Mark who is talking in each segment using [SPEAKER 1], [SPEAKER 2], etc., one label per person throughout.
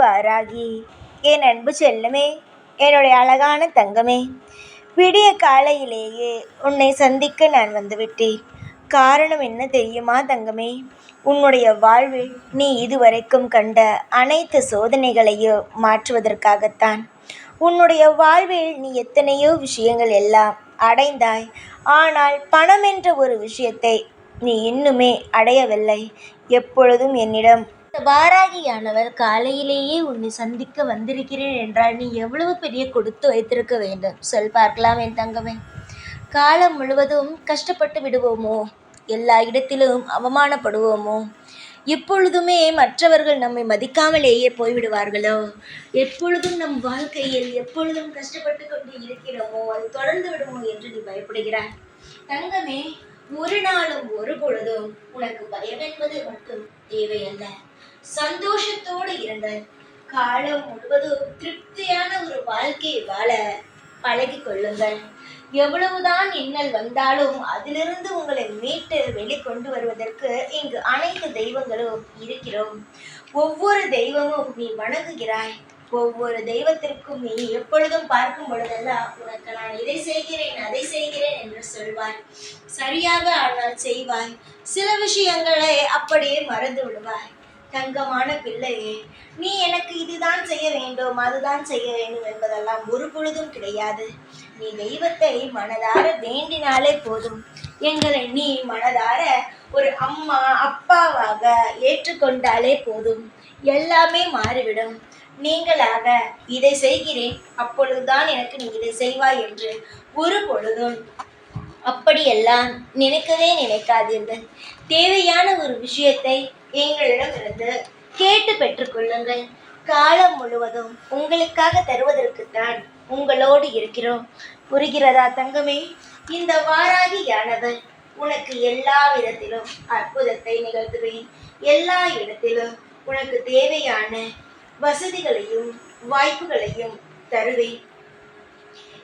[SPEAKER 1] வாராகி. என் அன்பு செல்லுமே என்னுடைய அழகான தங்கமே விடிய காலையிலேயே உன்னை சந்திக்க நான் வந்துவிட்டேன். காரணம் என்ன தெரியுமா தங்கமே? உன்னுடைய வாழ்வில் நீ இதுவரைக்கும் கண்ட அனைத்து சோதனைகளையும் மாற்றுவதற்காகத்தான். உன்னுடைய வாழ்வில் நீ எத்தனையோ விஷயங்கள் எல்லாம் அடைந்தாய். ஆனால் பணம் என்ற ஒரு விஷயத்தை நீ இன்னுமே அடையவில்லை. எப்பொழுதும் என்னிடம் வாராகியானவர் காலையிலேயே உன்னை சந்திக்க வந்திருக்கிறேன் என்றால் நீ எவ்வளவு பெரிய கொடுத்து வைத்திருக்க வேண்டும்? சொல் பார்க்கலாம் என் தங்கமே. காலம் முழுவதும் கஷ்டப்பட்டு விடுவோமோ? எல்லா இடத்திலும் அவமானப்படுவோமோ? எப்பொழுதுமே மற்றவர்கள் நம்மை மதிக்காமலேயே போய்விடுவார்களோ? எப்பொழுதும் நம் வாழ்க்கையில் எப்பொழுதும் கஷ்டப்பட்டு கொண்டு இருக்கிறோமோ? அது தொடர்ந்து விடுமோ என்று நீ பயப்படுகிறாய். தங்கமே ஒரு நாளும் ஒரு பொழுதும் உனக்கு பயம் என்பது மட்டும் தேவையல்ல. சந்தோஷத்தோடு இருங்கள். காலம் முழுவதும் திருப்தியான ஒரு வாழ்க்கையை வாழ பழகி கொள்ளுங்கள். எவ்வளவுதான் இன்னல் வந்தாலும் அதிலிருந்து உங்களை மீட்டு வெளிக்கொண்டு வருவதற்கு இங்கு அனைத்து தெய்வங்களும் இருக்கிறோம். ஒவ்வொரு தெய்வமும் நீ வணங்குகிறாய். ஒவ்வொரு தெய்வத்திற்கும் நீ எப்பொழுதும் பார்க்கும் பொழுதெல்லாம் உனக்கு நான் இதை செய்கிறேன் அதை செய்கிறேன் என்று சொல்வாய். சரியாக ஆனால் செய்வாய். சில விஷயங்களை அப்படியே மறந்து விடுவாய். தங்கமான பிள்ளையே நீ எனக்கு இதுதான் செய்ய வேண்டும் அதுதான் செய்ய வேண்டும் என்பதெல்லாம் ஒரு பொழுதும் கிடையாது. நீ தெய்வத்தை மனதார வேண்டினாலே போதும். எங்களை நீ மனதார ஒரு அம்மா அப்பாவாக ஏற்றுக்கொண்டாலே போதும். எல்லாமே மாறிவிடும். நீங்களாக இதை செய்கிறேன் அப்பொழுதுதான் எனக்கு நீ இதை செய்வாய் என்று ஒரு பொழுதும் அப்படியெல்லாம் நினைக்கவே நினைக்காதீர்கள். தேவையான ஒரு விஷயத்தை எங்களிடமிருந்து கேட்டு பெற்றுக்கொள்ளுங்கள். காலம் முழுவதும் உங்களுக்காக தருவதற்குத்தான் உங்களோடு இருக்கிறோம். புரிகிறதா தங்கமே? இந்த வாராகியானவர் உனக்கு எல்லா விதத்திலும் அற்புதத்தை நிகழ்த்துவேன். எல்லா இடத்திலும் உனக்கு தேவையான வசதிகளையும் வாய்ப்புகளையும் தருவேன்.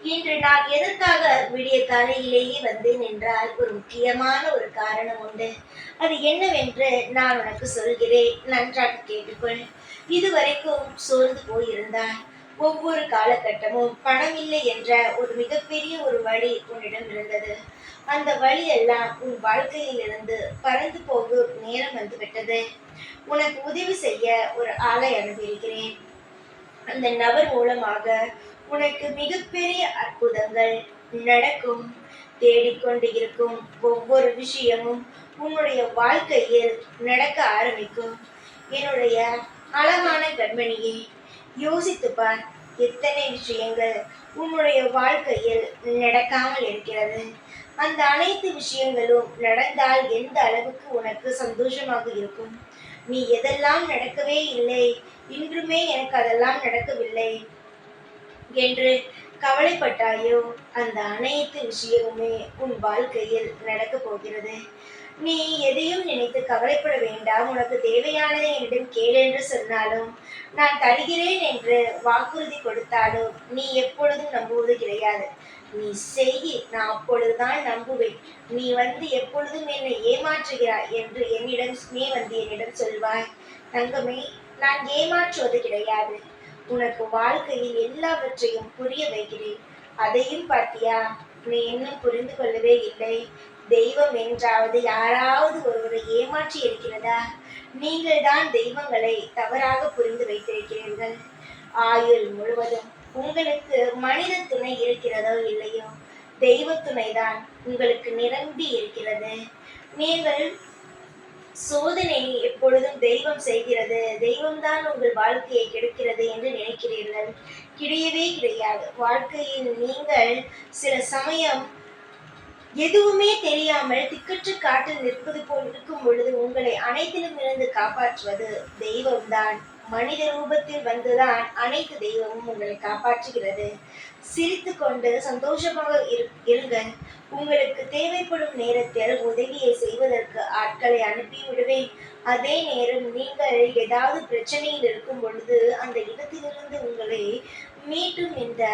[SPEAKER 1] இன்று நான் எதற்காக விடிய காலையிலேயே வந்தேன் என்றால் ஒரு முக்கியமான ஒரு காரணம் உண்டு. அது என்னவென்று நான் உனக்கு சொல்கிறேன். நன்றாக கேட்டுக்கொள். இதுவரைக்கும் சோர்ந்து போயிருந்தாய். ஒவ்வொரு காலகட்டமும் பணம் இல்லை என்ற ஒரு மிகப்பெரிய ஒரு வழி உன்னிடம் இருந்தது. அந்த வழி எல்லாம் உன் வாழ்க்கையிலிருந்து பறந்து போகும் நேரம் வந்துவிட்டது உனக்கு உதவி செய்ய ஒரு ஆளை அனுப்பியிருக்கிறேன். அந்த நபர் மூலமாக உனக்கு மிகப்பெரிய அற்புதங்கள் நடக்கும். தேடிக்கொண்டு இருக்கும் ஒவ்வொரு விஷயமும் உன்னுடைய வாழ்க்கையில் நடக்க ஆரம்பிக்கும். என்னுடைய அழகான கண்மணியை யோசித்து பார் எத்தனை விஷயங்கள் உன்னுடைய வாழ்க்கையில் நடக்காமல் இருக்கிறது. அந்த அனைத்து விஷயங்களும் நடந்தால் எந்த அளவுக்கு உனக்கு சந்தோஷமாக இருக்கும்? நீ எதெல்லாம் நடக்கவே இல்லை இன்றுமே எனக்கு அதெல்லாம் நடக்கவில்லை. என்று கவலைப்பட்டாயோ? அந்த அனைத்து விஷயமுமே உன் வாழ்க்கையில் நடக்கப் போகிறது. நீ எதையும் நினைத்து கவலைப்பட வேண்டாம். உனக்கு தேவையானதை என்னிடம் கேள் என்று சொன்னாலும் நான் தருகிறேன் என்று வாக்குறுதி கொடுத்தாலும் நீ எப்பொழுதும் நம்புவது கிடையாது. நீ செய் நான் அப்பொழுதுதான் நம்புவேன். நீ வந்து எப்பொழுதும் என்னை ஏமாற்றுகிறாய் என்று என்னிடம் நீ வந்து என்னிடம் சொல்வாய். தங்கமே நான் ஏமாற்றுவது கிடையாது. உனக்கு வாழ்க்கையில் எல்லாவற்றையும் புரிய வைக்கிறேன். அதையும் பார்த்தியா? நீ இன்னும் புரிந்து கொள்ளவே இல்லை. தெய்வம் என்றாவது யாராவது ஒருவரை ஏமாற்றி இருக்கிறதா? நீங்கள் தான் தெய்வங்களை தவறாக புரிந்து வைத்திருக்கிறீர்கள். ஆயுள் முழுவதும் உங்களுக்கு மனித துணை இருக்கிறதோ இல்லையோ? தெய்வ துணைதான் உங்களுக்கு நிரம்பி இருக்கிறது. நீங்கள் சோதனை எப்பொழுதும் தெய்வம் செய்கிறது. தெய்வம்தான் உங்கள் வாழ்க்கையை கெடுக்கிறது என்று நினைக்கிறீர்கள். கிடையவே கிடையாது. வாழ்க்கையில் நீங்கள் சில சமயம் எதுவுமே தெரியாமல் திக்கற்று காட்டில் நிற்பது போல் இருக்கும் பொழுது உங்களை அனைத்திலும் இருந்து காப்பாற்றுவது தெய்வம்தான். மனித ரூபத்தில் வந்துதான் அனைத்து தெய்வமும் உங்களை காப்பாற்றுகிறது. சிரித்து கொண்டு சந்தோஷமாக இருங்கள் உங்களுக்கு தேவைப்படும் நேரத்தில் உதவியை செய்வதற்கு ஆட்களை அனுப்பிவிடுவேன். அதே நேரம் நீங்கள் ஏதாவது பிரச்சனையில் இருக்கும் பொழுது அந்த இடத்திலிருந்து உங்களை மீண்டும் இந்த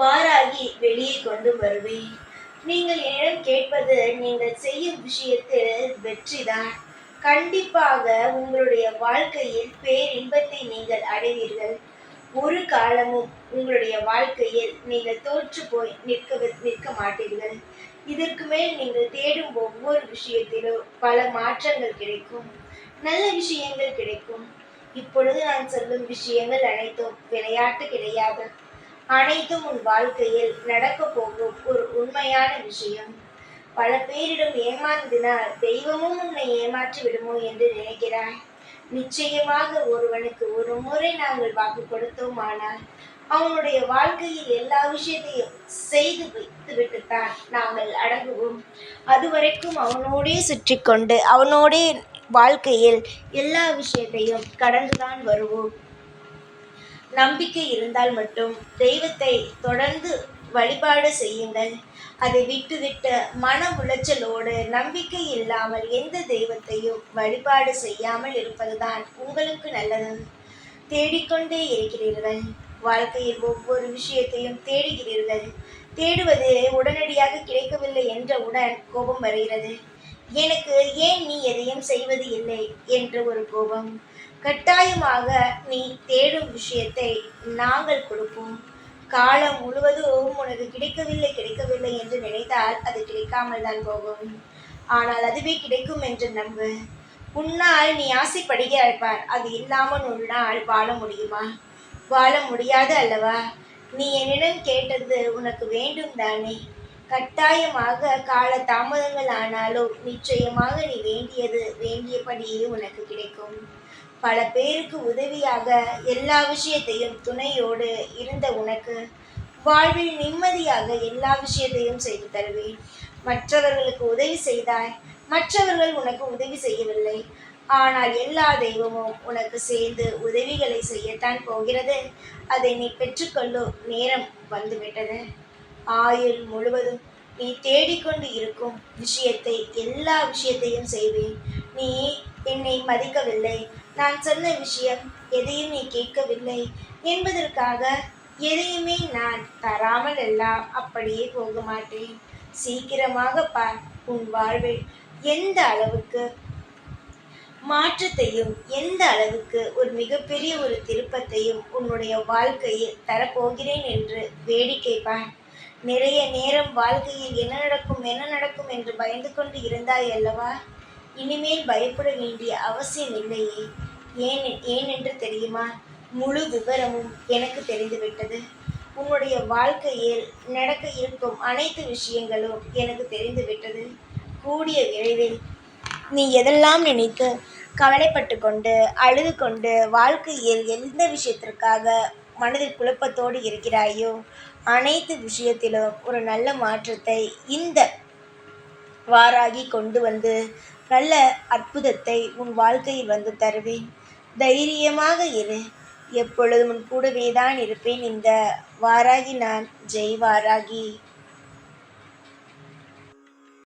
[SPEAKER 1] வாராகி வெளியே கொண்டு வருவேன். நீங்கள் என்னிடம் கேட்பது நீங்கள் செய்யும் விஷயத்தில் வெற்றிதான். கண்டிப்பாக உங்களுடைய வாழ்க்கையில் பேரின்பத்தை நீங்கள் அடைவீர்கள். ஒரு காலமும் உங்களுடைய வாழ்க்கையில் நீங்கள் தோற்று போய் நிற்க நிற்க மாட்டீர்கள். இதற்கு மேல் நீங்கள் தேடும் ஒவ்வொரு விஷயத்திலும் பல மாற்றங்கள் கிடைக்கும். நல்ல விஷயங்கள் கிடைக்கும். இப்பொழுது நான் சொல்லும் விஷயங்கள் அனைத்தும் விளையாட்டு கிடையாது. அனைத்தும் உன் வாழ்க்கையில் நடக்க போகும் ஒரு உண்மையான விஷயம். பல பேரிடம் ஏமாந்ததினால் தெய்வமும் உன்னை ஏமாற்றி விடுமோ என்று நினைக்கிறாய். நிச்சயமாக ஒருவனுக்கு ஒரு முறை நாங்கள் வாக்கு கொடுத்தோமானால் அவனுடைய வாழ்க்கையில் எல்லா விஷயத்தையும் செய்து வைத்து விட்டுத்தான் நாங்கள் அடங்குவோம். அதுவரைக்கும் அவனோடே சுற்றி கொண்டு அவனோடே வாழ்க்கையில் எல்லா விஷயத்தையும் கடந்துதான் வருவோம். நம்பிக்கை இருந்தால் மட்டும் தெய்வத்தை தொடர்ந்து வழிபாடு செய்யுங்கள். அதை விட்டுவிட்டு மன உளைச்சலோடு நம்பிக்கை இல்லாமல் எந்த தெய்வத்தையும் வழிபாடு செய்யாமல் இருப்பதுதான் உங்களுக்கு நல்லது. தேடிக்கொண்டே இருக்கிறீர்கள். வாழ்க்கையில் ஒவ்வொரு விஷயத்தையும் தேடுகிறீர்கள். தேடுவது உடனடியாக கிடைக்கவில்லை என்றவுடன் கோபம் வருகிறது. எனக்கு ஏன் நீ எதையும் செய்வது இல்லை என்ற ஒரு கோபம். கட்டாயமாக நீ தேடும் விஷயத்தை நாங்கள் கொடுப்போம். காலம் முழுவதும் உனக்கு கிடைக்கவில்லை கிடைக்கவில்லை என்று நினைத்தால் அது கிடைக்காமல் தான் போகும். ஆனால் அதுவே கிடைக்கும் என்று நம்பு. உன்னால் நீ ஆசைப்படுகிறாய் பார் அது இல்லாமல் உன்னால் வாழ முடியுமா? வாழ முடியாது அல்லவா? நீ என்னிடம் கேட்டது உனக்கு வேண்டும் தானே. கட்டாயமாக கால தாமதங்கள் ஆனாலும் நிச்சயமாக நீ வேண்டியது வேண்டியபடியே உனக்கு கிடைக்கும். பல பேருக்கு உதவியாக எல்லா விஷயத்தையும் துணையோடு இருந்த உனக்கு வாழ்வில் நிம்மதியாக எல்லா விஷயத்தையும் செய்து தருவேன். மற்றவர்களுக்கு உதவி செய்தாய். மற்றவர்கள் உனக்கு உதவி செய்யவில்லை. ஆனால் எல்லா தெய்வமும் உனக்கு சேர்ந்து உதவிகளை செய்யத்தான் போகிறது. அதை நீ பெற்றுக்கொள்ளும் நேரம் வந்துவிட்டது. ஆயுள் முழுவதும் நீ தேடிக்கொண்டு இருக்கும் விஷயத்தை எல்லா விஷயத்தையும் செய்வேன். நீ என்னை மதிக்கவில்லை. நான் சொன்ன விஷயம் எதையும் நீ கேட்கவில்லை என்பதற்காக எதையுமே நான் தராமல் எல்லாம் அப்படியே போக மாட்டேன். சீக்கிரமாக பார் உன் வாழ்வில் எந்த அளவுக்கு மாற்றத்தையும் எந்த அளவுக்கு ஒரு மிகப்பெரிய ஒரு திருப்பத்தையும் உன்னுடைய வாழ்க்கையில் தரப்போகிறேன் என்று வேடிக்கை பார். நிறைய நேரம் வாழ்க்கையில் என்ன நடக்கும் என்ன நடக்கும் என்று பயந்து கொண்டு இருந்தாய் அல்லவா? இனிமேல் பயப்பட வேண்டிய அவசியம் இல்லையே. ஏன் ஏனென்று தெரியுமா? முழு விவரமும் எனக்கு தெரிந்துவிட்டது. உன்னுடைய வாழ்க்கையில் நடக்க இருக்கும் அனைத்து விஷயங்களும் எனக்கு தெரிந்துவிட்டது. கூடிய விரைவில் நீ எதெல்லாம் நினைத்து கவலைப்பட்டு கொண்டு அழுது கொண்டு வாழ்க்கையில் எந்த விஷயத்திற்காக மனதில் குழப்பத்தோடு இருக்கிறாயோ அனைத்து விஷயத்திலும் ஒரு நல்ல மாற்றத்தை இந்த வாராகி கொண்டு வந்து நல்ல அற்புதத்தை உன் வாழ்க்கையில் வந்து தருவேன். தைரியமாக இரு. எப்பொழுதும் உன் கூடவே தான் இருப்பேன். இந்த வாராகி நான் ஜெய் வாராகி